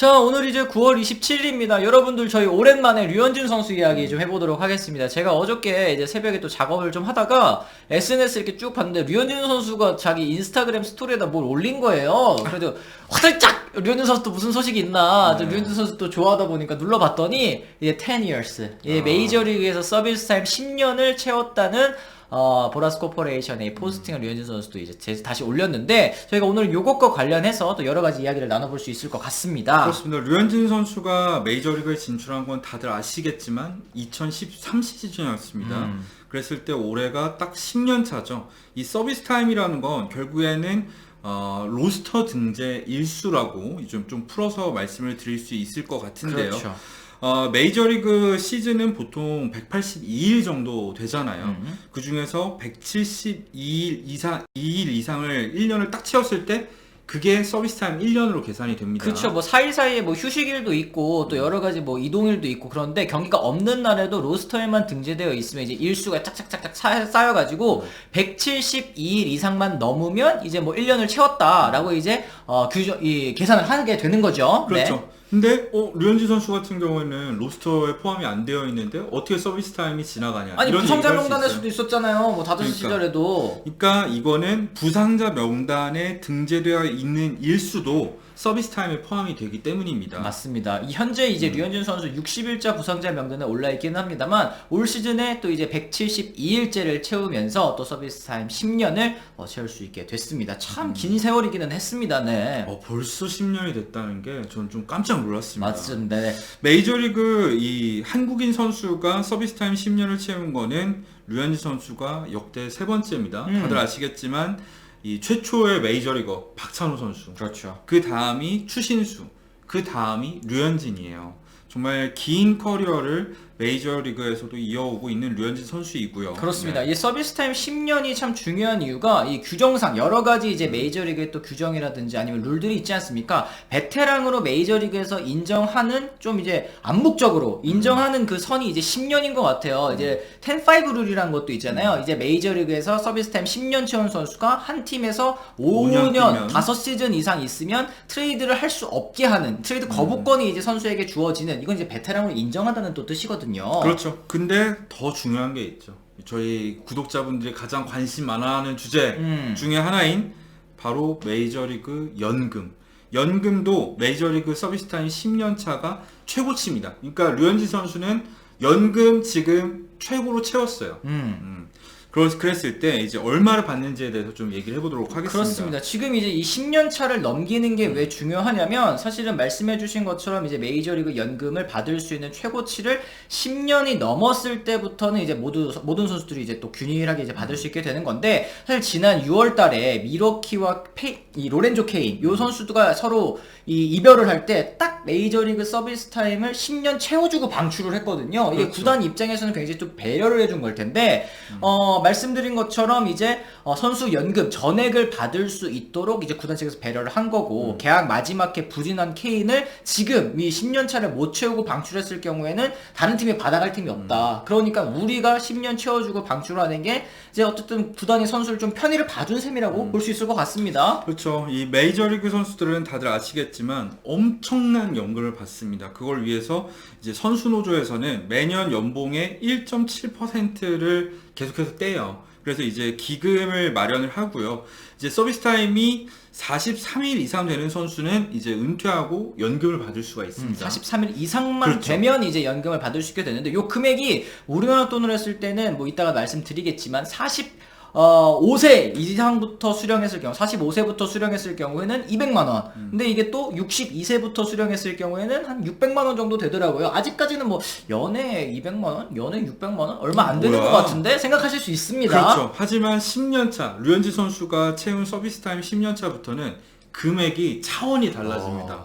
자, 오늘 이제 9월 27일입니다. 여러분들 저희 오랜만에 류현진 선수 이야기 좀 해보도록 하겠습니다. 제가 어저께 이제 새벽에 또 작업을 좀 하다가 SNS 이렇게 쭉 봤는데 류현진 선수가 자기 인스타그램 스토리에다 뭘 올린 거예요. 그래도 화들짝 류현진 선수 또 무슨 소식이 있나. 또 류현진 선수 또 좋아하다 보니까 눌러봤더니 이제 10 years. 이 메이저리그에서 서비스 타임 10년을 채웠다는 어, 보라스 코퍼레이션의 포스팅을 류현진 선수도 이제 제- 다시 올렸는데 저희가 오늘 요것과 관련해서 또 여러 가지 이야기를 나눠볼 수 있을 것 같습니다. 그렇습니다. 류현진 선수가 메이저리그에 진출한 건 다들 아시겠지만 2013 시즌이었습니다. 음. 그랬을 때 올해가 딱 10년 차죠. 이 서비스 타임이라는 건 결국에는 어, 로스터 등재 일수라고 좀, 좀 풀어서 말씀을 드릴 수 있을 것 같은데요. 그렇죠. 어, 메이저리그 시즌은 보통 182일 정도 되잖아요. 음. 그 중에서 172일 이상, 2일 이상을 1년을 딱 채웠을 때 그게 서비스 타임 1년으로 계산이 됩니다. 그렇죠. 뭐 사일 사이에 뭐 휴식일도 있고 또 여러 가지 뭐 이동일도 있고 그런데 경기가 없는 날에도 로스터에만 등재되어 있으면 이제 일수가 짝짝짝짝 사- 쌓여 가지고 172일 이상만 넘으면 이제 뭐 1년을 채웠다라고 이제 어 규정 이 계산을 하게 되는 거죠. 네. 그렇죠. 근데 어, 류현진 선수 같은 경우에는 로스터에 포함이 안 되어 있는데 어떻게 서비스 타임이 지나가냐 아니 이런 부상자 얘기를 할수 명단에 있어요. 수도 있었잖아요. 뭐 다저스 그러니까. 시절에도 그러니까 이거는 부상자 명단에 등재되어 있는 일수도 서비스 타임에 포함이 되기 때문입니다. 맞습니다. 이 현재 이제 음. 류현진 선수 60일자 부상자 명단에 올라 있기는 합니다만 올 시즌에 또 이제 172일째를 채우면서 또 서비스 타임 10년을 어, 채울 수 있게 됐습니다. 참긴 세월이기는 했습니다. 네. 어, 벌써 10년이 됐다는 게전좀 깜짝 놀랐습니다. 맞습니다. 네. 메이저리그 이 한국인 선수가 서비스 타임 10년을 채운 거는 류현진 선수가 역대 세 번째입니다. 음. 다들 아시겠지만 이 최초의 메이저리거 박찬호 선수. 그렇죠. 그 다음이 추신수, 그 다음이 류현진이에요. 정말 긴 커리어를 메이저리그에서도 이어오고 있는 류현진 선수이고요. 그렇습니다. 네. 이 서비스 타임 10년이 참 중요한 이유가 이 규정상 여러 가지 이제 메이저리그의 또 규정이라든지 아니면 룰들이 있지 않습니까? 베테랑으로 메이저리그에서 인정하는 좀 이제 암묵적으로 인정하는 그 선이 이제 10년인 것 같아요. 이제 10-5 룰이라는 것도 있잖아요. 이제 메이저리그에서 서비스 타임 10년 채운 선수가 한 팀에서 5년 5년, 뛰면. 5시즌 이상 있으면 트레이드를 할 수 없게 하는 트레이드 거부권이 이제 선수에게 주어지는 이건 이제 베테랑으로 인정한다는 또 뜻이거든요. 그렇죠. 근데 더 중요한 게 있죠. 저희 구독자분들이 가장 관심 많아하는 주제 음. 중에 하나인 바로 메이저리그 연금. 연금도 메이저리그 서비스 타임 10년 차가 최고치입니다. 그러니까 류현진 선수는 연금 지금 최고로 채웠어요. 음. 음. 그렇, 그랬을 때 이제 얼마를 받는지에 대해서 좀 얘기를 해보도록 하겠습니다. 그렇습니다. 지금 이제 이 10년 차를 넘기는 게 왜 중요하냐면 사실은 말씀해주신 것처럼 이제 메이저리그 연금을 받을 수 있는 최고치를 10년이 넘었을 때부터는 이제 모두 모든 선수들이 이제 또 균일하게 이제 받을 수 있게 되는 건데 사실 지난 6월달에 미러키와 페이, 이 로렌조 케인 요 선수가 서로 이 이별을 할 때 딱 메이저리그 서비스 타임을 10년 채워주고 방출을 했거든요. 이게 그렇죠. 구단 입장에서는 굉장히 좀 배려를 해준 걸 텐데 어, 말씀드린 것처럼 이제 어, 선수 연금 전액을 받을 수 있도록 이제 구단 측에서 배려를 한 거고 계약 마지막 해 부진한 케인을 지금 이 10년 차를 못 채우고 방출했을 경우에는 다른 팀이 받아갈 팀이 없다. 그러니까 우리가 10년 채워주고 방출하는 게 이제 어쨌든 구단이 선수를 좀 편의를 봐준 셈이라고 볼수 있을 것 같습니다. 그렇죠. 이 메이저리그 선수들은 다들 아시겠지만 엄청난 연금을 받습니다. 그걸 위해서 이제 선수 노조에서는 매년 연봉의 1.7%를 계속해서 떼요. 그래서 이제 기금을 마련을 하고요. 이제 서비스 타임이 43일 이상 되는 선수는 이제 은퇴하고 연금을 받을 수가 있습니다. 43일 이상만 그렇죠. 되면 이제 연금을 받을 수 있게 되는데 요 금액이 우리나라 돈으로 했을 때는 뭐 이따가 말씀드리겠지만 40 어, 5세 이상부터 수령했을 경우, 45세부터 수령했을 경우에는 200만 원. 음. 근데 이게 또 62세부터 수령했을 경우에는 한 600만 원 정도 되더라고요. 아직까지는 뭐 연애 200만 원, 연애 600만 원 얼마 안 되는 뭐야. 것 같은데 생각하실 수 있습니다. 그렇죠. 하지만 10년 차 류현진 선수가 채운 서비스 타임 10년 차부터는 금액이 차원이 달라집니다. 어.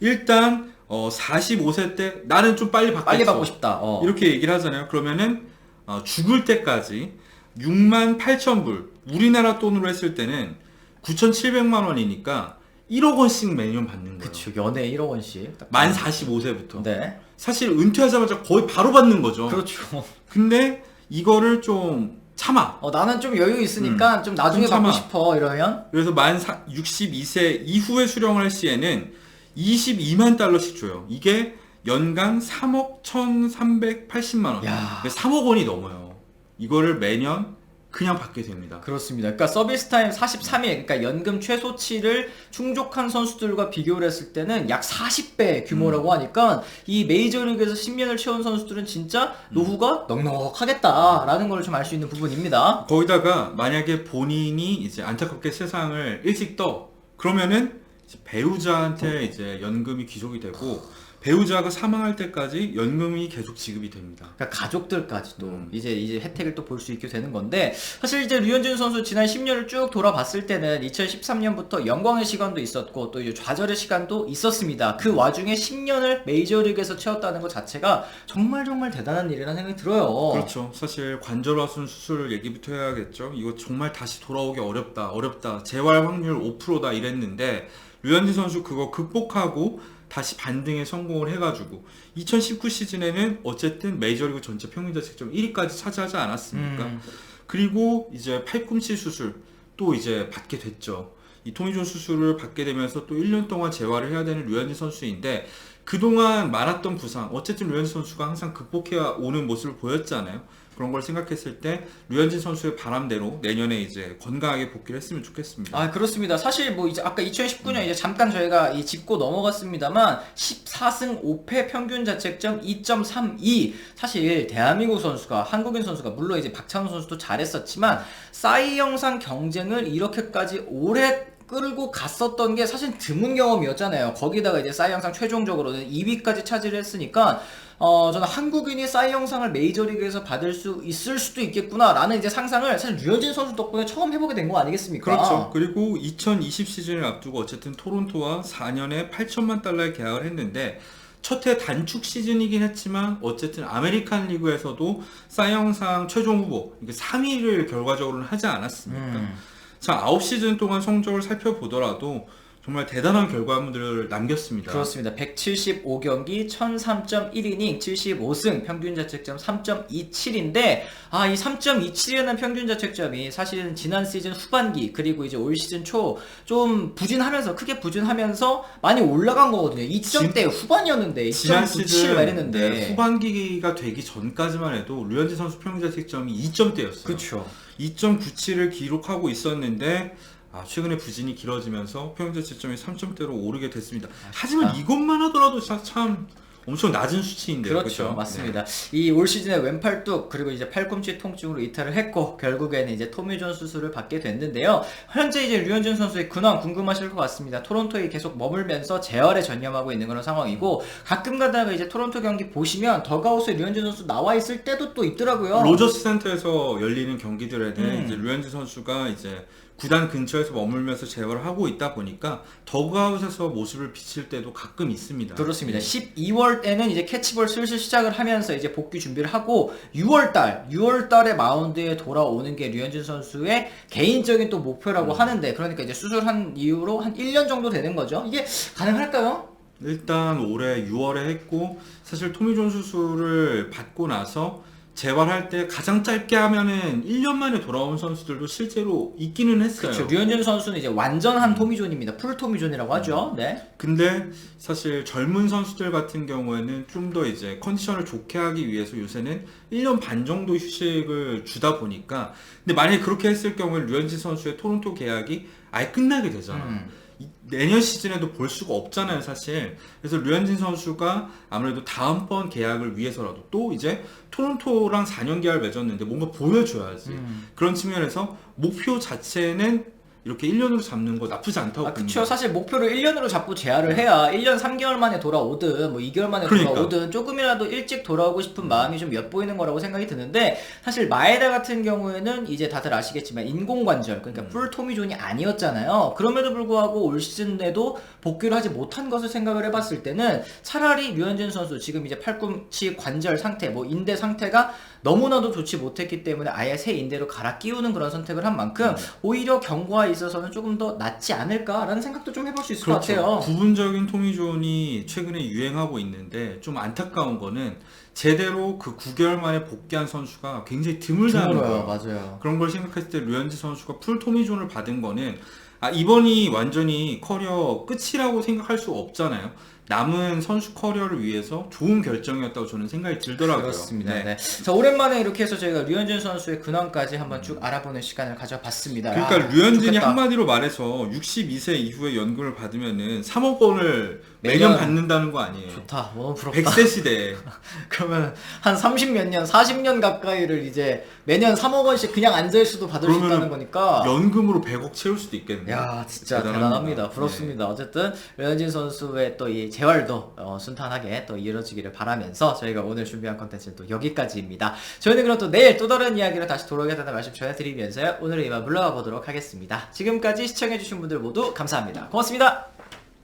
일단 어, 45세 때 나는 좀 빨리 받겠어. 빨리 받고 싶다. 어. 이렇게 얘기를 하잖아요. 그러면은 어, 죽을 때까지 6만 8천 불 우리나라 돈으로 했을 때는 9,700만 원이니까 1억 원씩 매년 받는 거예요. 그쵸. 연애 1억 원씩. 딱 만 45세부터. 네. 사실 은퇴하자마자 거의 바로 받는 거죠. 그렇죠. 근데 이거를 좀 참아. 어, 나는 좀 여유 있으니까 좀 나중에 음. 좀 참아. 받고 싶어 이러면 그래서 만 62세 이후에 수령을 할 시에는 22만 달러씩 줘요. 이게 연간 3억 1,380만 원. 야. 3억 원이 넘어요. 이거를 매년 그냥 받게 됩니다. 그렇습니다. 그러니까 서비스 타임 43일, 그러니까 연금 최소치를 충족한 선수들과 비교를 했을 때는 약 40배 규모라고 음. 하니까 이 메이저리그에서 10년을 채운 선수들은 진짜 음. 노후가 넉넉하겠다라는 걸 좀 알 수 있는 부분입니다. 거기다가 만약에 본인이 이제 안타깝게 세상을 일찍 떠 그러면은 이제 배우자한테 이제 연금이 귀속이 되고 배우자가 사망할 때까지 연금이 계속 지급이 됩니다. 그러니까 가족들까지도 음. 이제 이제 혜택을 또 볼 수 있게 되는 건데 사실 이제 류현진 선수 지난 10년을 쭉 돌아봤을 때는 2013년부터 영광의 시간도 있었고 또 이제 좌절의 시간도 있었습니다. 그 와중에 10년을 메이저리그에서 채웠다는 것 자체가 정말 정말 대단한 일이라는 생각이 들어요. 그렇죠. 사실 관절화순 수술 얘기부터 해야겠죠. 이거 정말 다시 돌아오기 어렵다, 어렵다. 재활 확률 5%다 이랬는데 류현진 선수 그거 극복하고 다시 반등에 성공을 해가지고 2019 시즌에는 어쨌든 메이저리그 전체 평균 자책점 1위까지 차지하지 않았습니까? 음. 그리고 이제 팔꿈치 수술 또 이제 받게 됐죠. 이 토미존 수술을 받게 되면서 또 1년 동안 재활을 해야 되는 류현진 선수인데 그동안 많았던 부상 어쨌든 류현진 선수가 항상 극복해 오는 모습을 보였잖아요. 그런 걸 생각했을 때 류현진 선수의 바람대로 내년에 이제 건강하게 복귀를 했으면 좋겠습니다. 아 그렇습니다. 사실 뭐 이제 아까 2019년 이제 잠깐 저희가 이 짚고 넘어갔습니다만 14승 5패 평균 자책점 2.32 사실 대한민국 선수가 한국인 선수가 물론 이제 박찬호 선수도 잘했었지만 싸이 영상 경쟁을 이렇게까지 오래 끌고 갔었던 게 사실 드문 경험이었잖아요. 거기다가 이제 싸이 영상 최종적으로는 2위까지 차지를 했으니까 어 저는 한국인이 싸이 영상을 메이저리그에서 받을 수 있을 수도 있겠구나라는 이제 상상을 사실 류현진 선수 덕분에 처음 해보게 된 거 아니겠습니까? 그렇죠. 그리고 2020 시즌을 앞두고 어쨌든 토론토와 4년에 8천만 달러의 계약을 했는데 첫해 단축 시즌이긴 했지만 어쨌든 아메리칸 리그에서도 사이영상 최종 후보 이게 3위를 결과적으로는 하지 않았습니까? 음. 자, 9시즌 동안 성적을 살펴보더라도 정말 대단한 결과물들을 남겼습니다. 그렇습니다. 175경기 1003.1이닝 75승 평균 자책점 3.27인데 아 이 3.27이라는 평균 자책점이 사실은 지난 시즌 후반기 그리고 이제 올 시즌 초 좀 부진하면서 크게 부진하면서 많이 올라간 거거든요. 2점대 후반이었는데 지난 2.97 시즌 말했는데 네, 후반기가 되기 전까지만 해도 류현진 선수 평균 자책점이 2점대였어요. 그렇죠. 2.97을 기록하고 있었는데 아, 최근에 부진이 길어지면서 평균 자책점이 3점대로 오르게 됐습니다. 하지만 아쉽다. 이것만 하더라도 자- 참 엄청 낮은 수치인데요. 그렇죠. 그죠? 맞습니다. 이 올 시즌에 왼팔뚝 그리고 이제 팔꿈치 통증으로 이탈을 했고 결국에는 이제 토미존 수술을 받게 됐는데요. 현재 이제 류현진 선수의 근황 궁금하실 것 같습니다. 토론토에 계속 머물면서 재활에 전념하고 있는 그런 상황이고 가끔 가다가 이제 토론토 경기 보시면 더가웃에 류현진 선수 나와 있을 때도 또 있더라고요. 로저스 센터에서 열리는 경기들에는 음. 이제 류현진 선수가 이제 구단 근처에서 머물면서 재활을 하고 있다 보니까 더그아웃에서 모습을 비칠 때도 가끔 있습니다. 그렇습니다. 12월에는 이제 캐치볼 슬슬 시작을 하면서 이제 복귀 준비를 하고 6월 달, 6월 달에 마운드에 돌아오는 게 류현진 선수의 개인적인 또 목표라고 음. 하는데 그러니까 이제 수술한 이후로 한 1년 정도 되는 거죠. 이게 가능할까요? 일단 올해 6월에 했고 사실 토미존 수술을 받고 나서 재활할 때 가장 짧게 하면은 1년 만에 돌아온 선수들도 실제로 있기는 했어요. 그렇죠. 류현진 선수는 이제 완전한 토미존입니다. 풀 토미존이라고 하죠. 네. 근데 사실 젊은 선수들 같은 경우에는 좀 더 이제 컨디션을 좋게 하기 위해서 요새는 1년 반 정도 휴식을 주다 보니까 근데 만약에 그렇게 했을 경우에 류현진 선수의 토론토 계약이 아예 끝나게 되잖아. 음. 이- 내년 시즌에도 볼 수가 없잖아요, 사실. 그래서 류현진 선수가 아무래도 다음번 계약을 위해서라도 또 이제 토론토랑 4년 계약을 맺었는데 뭔가 보여줘야지. 음. 그런 측면에서 목표 자체는 이렇게 1년으로 잡는 거 나쁘지 않다고 아, 봅니다. 그쵸. 사실 목표를 1년으로 잡고 재활을 해야 1년 3개월 만에 돌아오든 뭐 2개월 만에 그러니까. 돌아오든 조금이라도 일찍 돌아오고 싶은 마음이 좀 엿보이는 거라고 생각이 드는데 사실 마에다 같은 경우에는 이제 다들 아시겠지만 인공관절 그러니까 음. 풀 토미존이 아니었잖아요. 그럼에도 불구하고 올 시즌에도 복귀를 하지 못한 것을 생각을 해봤을 때는 차라리 류현진 선수 지금 이제 팔꿈치 관절 상태 뭐 인대 상태가 너무나도 좋지 못했기 때문에 아예 새 인대로 갈아 끼우는 그런 선택을 한 만큼 음. 오히려 경고에 있어서는 조금 더 낫지 않을까라는 생각도 좀 해볼 수 있을 것 같아요. 그렇죠. 부분적인 토미존이 최근에 유행하고 있는데 좀 안타까운 거는 제대로 그 9개월 만에 복귀한 선수가 굉장히 드물다는 거예요. 맞아요. 그런 걸 생각했을 때 류현진 선수가 풀 토미존을 받은 거는 아 이번이 완전히 커리어 끝이라고 생각할 수 없잖아요. 남은 선수 커리어를 위해서 좋은 결정이었다고 저는 생각이 들더라고요. 그렇습니다. 네. 네. 자 오랜만에 이렇게 해서 저희가 류현진 선수의 근황까지 한번 쭉 알아보는 시간을 가져봤습니다. 그러니까 아, 류현진이 좋겠다. 한마디로 말해서 62세 이후에 연금을 받으면은 3억 원을 매년 매년 받는다는 거 아니에요. 좋다. 너무 부럽다. 100세 시대에 그러면 한 30몇 년, 40년 가까이를 이제 매년 3억 원씩 그냥 앉아 있어도 받을 수 있다는 거니까. 연금으로 100억 채울 수도 있겠네요. 야, 진짜 대단합니다. 대단합니다. 부럽습니다. 어쨌든 류현진 선수의 또이 재활도 어, 순탄하게 또 이루어지기를 바라면서 저희가 오늘 준비한 컨텐츠는 또 여기까지입니다. 저희는 그럼 또 내일 또 다른 이야기로 다시 돌아오겠다는 말씀 전해드리면서요. 오늘은 이만 물러가 보도록 하겠습니다. 지금까지 시청해주신 분들 모두 감사합니다. 고맙습니다.